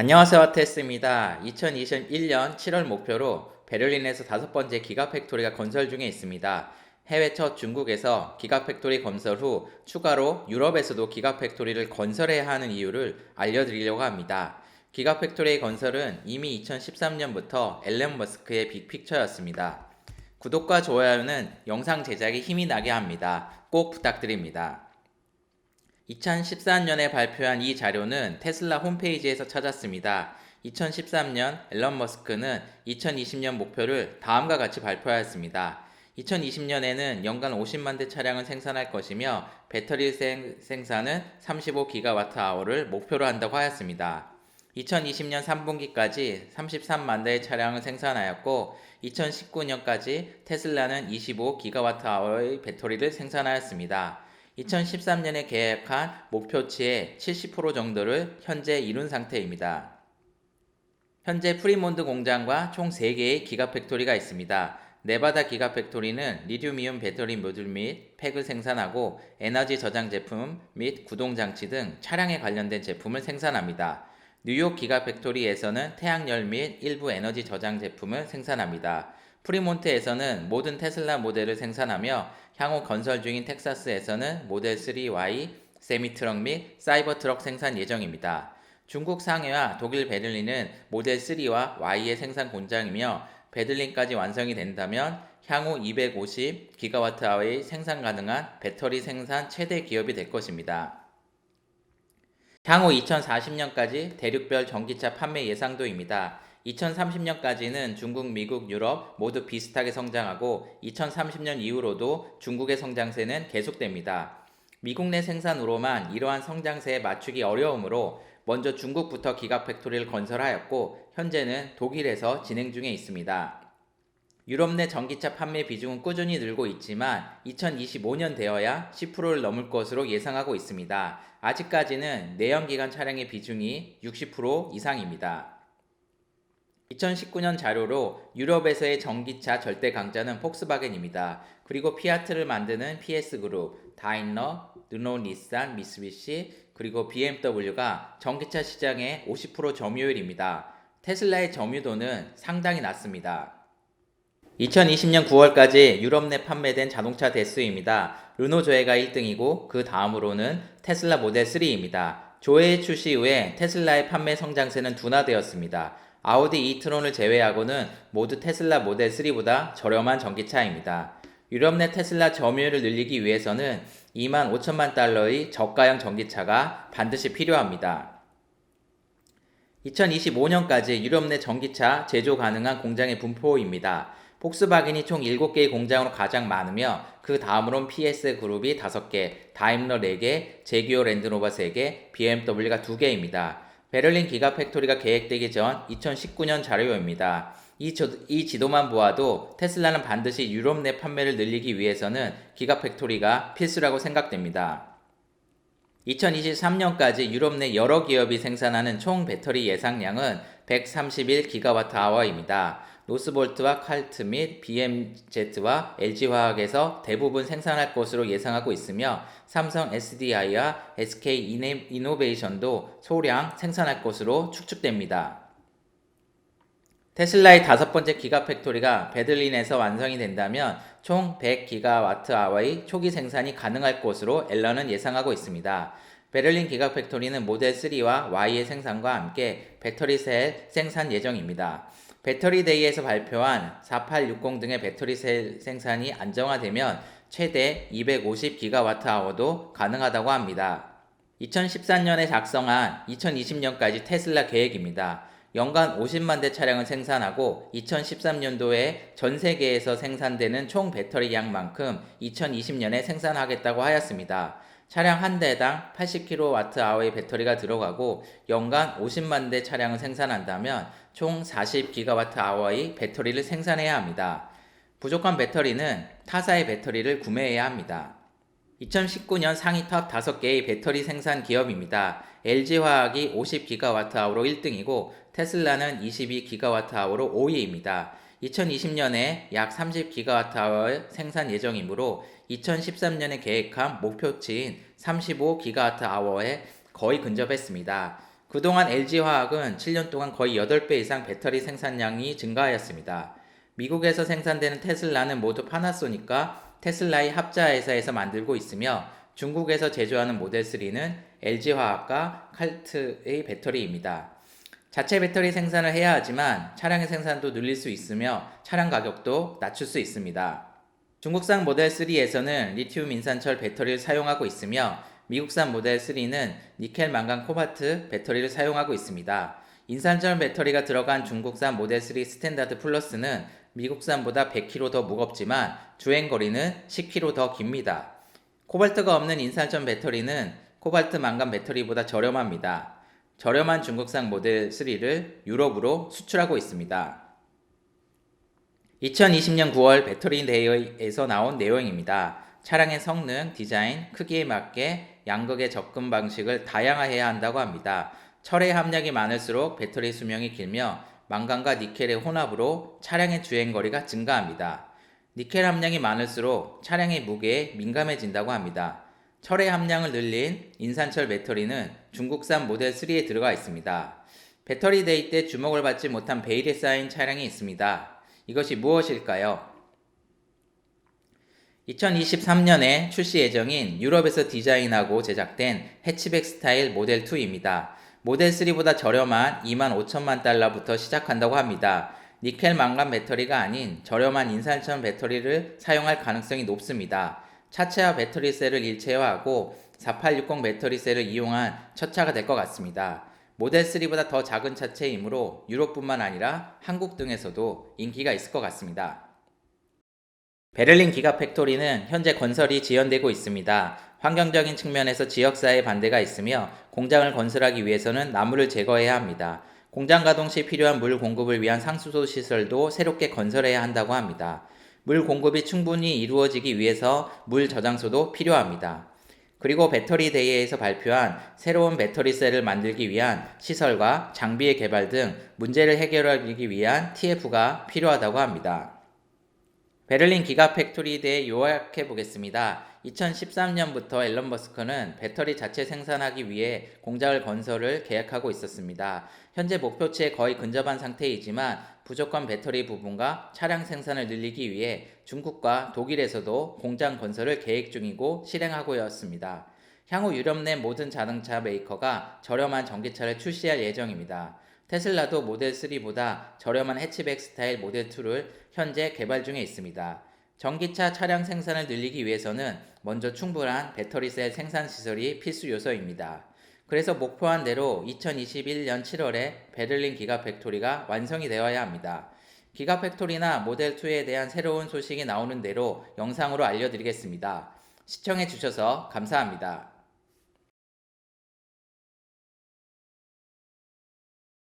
안녕하세요. 테스입니다. 2021년 7월 목표로 베를린에서 다섯 번째 기가 팩토리가 건설 중에 있습니다. 해외 첫 중국에서 기가 팩토리 건설 후 추가로 유럽에서도 기가 팩토리를 건설해야 하는 이유를 알려드리려고 합니다. 기가 팩토리의 건설은 이미 2013년부터 앨런 머스크의 빅픽처였습니다. 구독과 좋아요는 영상 제작에 힘이 나게 합니다. 꼭 부탁드립니다. 2014년에 발표한 이 자료는 테슬라 홈페이지에서 찾았습니다. 2013년 앨런 머스크는 2020년 목표를 다음과 같이 발표하였습니다. 2020년에는 연간 50만 대 차량을 생산할 것이며 배터리 생, 생산은 35기가와트아워를 목표로 한다고 하였습니다. 2020년 3분기까지 33만 대의 차량을 생산하였고 2019년까지 테슬라는 25기가와트아워의 배터리를 생산하였습니다. 2013년에 계획한 목표치의 70% 정도를 현재 이룬 상태입니다. 현재 프리몬드 공장과 총 3개의 기가 팩토리가 있습니다. 네바다 기가 팩토리는 리튬이온 배터리 모듈 및 팩을 생산하고 에너지 저장 제품 및 구동 장치 등 차량에 관련된 제품을 생산합니다. 뉴욕 기가 팩토리에서는 태양열 및 일부 에너지 저장 제품을 생산합니다. 프리몬트에서는 모든 테슬라 모델을 생산하며 향후 건설 중인 텍사스에서는 모델 3Y, 세미트럭 및 사이버트럭 생산 예정입니다. 중국 상해와 독일 베를린은 모델 3와 Y의 생산 공장이며 베들린까지 완성이 된다면 향후 250 기가와트아워의 생산 가능한 배터리 생산 최대 기업이 될 것입니다. 향후 2040년까지 대륙별 전기차 판매 예상도입니다. 2030년까지는 중국, 미국, 유럽 모두 비슷하게 성장하고 2030년 이후로도 중국의 성장세는 계속됩니다. 미국 내 생산으로만 이러한 성장세에 맞추기 어려우므로 먼저 중국부터 기가 팩토리를 건설하였고 현재는 독일에서 진행 중에 있습니다. 유럽 내 전기차 판매 비중은 꾸준히 늘고 있지만 2025년 되어야 10%를 넘을 것으로 예상하고 있습니다. 아직까지는 내연기관 차량의 비중이 60% 이상입니다. 2019년 자료로 유럽에서의 전기차 절대 강자는 폭스바겐입니다. 그리고 피아트를 만드는 PS 그룹, 다임러, 르노, 닛산, 미쓰비시, 그리고 BMW가 전기차 시장의 50% 점유율입니다. 테슬라의 점유도는 상당히 낮습니다. 2020년 9월까지 유럽 내 판매된 자동차 대수입니다. 르노 조회가 1등이고 그 다음으로는 테슬라 모델 3입니다. 조회 출시 후에 테슬라의 판매 성장세는 둔화되었습니다. 아우디 이트론을 제외하고는 모두 테슬라 모델 3보다 저렴한 전기차입니다. 유럽 내 테슬라 점유율을 늘리기 위해서는 2만 5천만 달러의 저가형 전기차가 반드시 필요합니다. 2025년까지 유럽 내 전기차 제조 가능한 공장의 분포입니다. 폭스바겐이 총 7개의 공장으로 가장 많으며 그 다음으론 PS 그룹이 5개, 다임러 4개, 제기오 랜드노바 3개, BMW가 2개입니다. 베를린 기가 팩토리가 계획되기 전 2019년 자료입니다. 이, 저, 이 지도만 보아도 테슬라는 반드시 유럽 내 판매를 늘리기 위해서는 기가 팩토리가 필수라고 생각됩니다. 2023년까지 유럽 내 여러 기업이 생산하는 총 배터리 예상량은 131기가와트 아워입니다. 노스볼트와 칼트 및 BMZ와 LG화학에서 대부분 생산할 것으로 예상하고 있으며 삼성 SDI와 SK 이노베이션도 소량 생산할 것으로 추측됩니다. 테슬라의 다섯 번째 기가 팩토리가 베들린에서 완성이 된다면 총 100기가와트아워의 초기 생산이 가능할 것으로 앨런은 예상하고 있습니다. 베를린 기가 팩토리는 모델 3와 Y의 생산과 함께 배터리 셀 생산 예정입니다. 배터리 데이에서 발표한 4860 등의 배터리 셀 생산이 안정화되면 최대 250기가와트아워도 가능하다고 합니다. 2014년에 작성한 2020년까지 테슬라 계획입니다. 연간 50만 대 차량을 생산하고 2013년도에 전 세계에서 생산되는 총 배터리 양만큼 2020년에 생산하겠다고 하였습니다. 차량 한 대당 80kWh의 배터리가 들어가고 연간 50만 대 차량을 생산한다면 총 40GWh의 배터리를 생산해야 합니다. 부족한 배터리는 타사의 배터리를 구매해야 합니다. 2019년 상위 탑 5개의 배터리 생산 기업입니다. LG화학이 50GWh로 1등이고 테슬라는 22GWh로 5위입니다. 2020년에 약 30GWh 생산 예정이므로 2013년에 계획한 목표치인 35GWh에 거의 근접했습니다. 그동안 LG화학은 7년 동안 거의 8배 이상 배터리 생산량이 증가하였습니다. 미국에서 생산되는 테슬라는 모두 파나소닉과 테슬라의 합자 회사에서 만들고 있으며 중국에서 제조하는 모델 3는 LG화학과 칼트의 배터리입니다. 자체 배터리 생산을 해야 하지만 차량의 생산도 늘릴 수 있으며 차량 가격도 낮출 수 있습니다. 중국산 모델 3에서는 리튬 인산철 배터리를 사용하고 있으며 미국산 모델 3는 니켈 망간 코발트 배터리를 사용하고 있습니다. 인산철 배터리가 들어간 중국산 모델 3 스탠다드 플러스는 미국산보다 100kg 더 무겁지만 주행 거리는 10km 더 깁니다. 코발트가 없는 인산철 배터리는 코발트 망간 배터리보다 저렴합니다. 저렴한 중국산 모델 3를 유럽으로 수출하고 있습니다. 2020년 9월 배터리 대회에서 나온 내용입니다. 차량의 성능, 디자인, 크기에 맞게 양극의 접근 방식을 다양화해야 한다고 합니다. 철의 함량이 많을수록 배터리 수명이 길며 망간과 니켈의 혼합으로 차량의 주행 거리가 증가합니다. 니켈 함량이 많을수록 차량의 무게에 민감해진다고 합니다. 철의 함량을 늘린 인산철 배터리는 중국산 모델 3에 들어가 있습니다. 배터리 데이 때 주목을 받지 못한 베일에 쌓인 차량이 있습니다. 이것이 무엇일까요? 2023년에 출시 예정인 유럽에서 디자인하고 제작된 해치백 스타일 모델 2입니다. 모델 3보다 저렴한 2만 5천만 달러부터 시작한다고 합니다. 니켈 망간 배터리가 아닌 저렴한 인산철 배터리를 사용할 가능성이 높습니다. 차체와 배터리 셀을 일체화하고 4860 배터리 셀을 이용한 첫 차가 될 것 같습니다. 모델 3보다 더 작은 차체이므로 유럽뿐만 아니라 한국 등에서도 인기가 있을 것 같습니다. 베를린 기가 팩토리는 현재 건설이 지연되고 있습니다. 환경적인 측면에서 지역사회 반대가 있으며 공장을 건설하기 위해서는 나무를 제거해야 합니다. 공장 가동 시 필요한 물 공급을 위한 상수도 시설도 새롭게 건설해야 한다고 합니다. 물 공급이 충분히 이루어지기 위해서 물 저장소도 필요합니다. 그리고 배터리 대회에서 발표한 새로운 배터리 셀을 만들기 위한 시설과 장비의 개발 등 문제를 해결하기 위한 TF가 필요하다고 합니다. 베를린 기가 팩토리에 대해 요약해 보겠습니다. 2013년부터 앨런 머스크는 배터리 자체 생산하기 위해 공장을 건설을 계획하고 있었습니다. 현재 목표치에 거의 근접한 상태이지만 부족한 배터리 부분과 차량 생산을 늘리기 위해 중국과 독일에서도 공장 건설을 계획 중이고 실행하고 있습니다. 향후 유럽 내 모든 자동차 메이커가 저렴한 전기차를 출시할 예정입니다. 테슬라도 모델 3보다 저렴한 해치백 스타일 모델 2를 현재 개발 중에 있습니다. 전기차 차량 생산을 늘리기 위해서는 먼저 충분한 배터리 셀 생산 시설이 필수 요소입니다. 그래서 목표한 대로 2021년 7월에 베를린 기가 팩토리가 완성이 되어야 합니다. 기가 팩토리나 모델 2에 대한 새로운 소식이 나오는 대로 영상으로 알려드리겠습니다. 시청해 주셔서 감사합니다.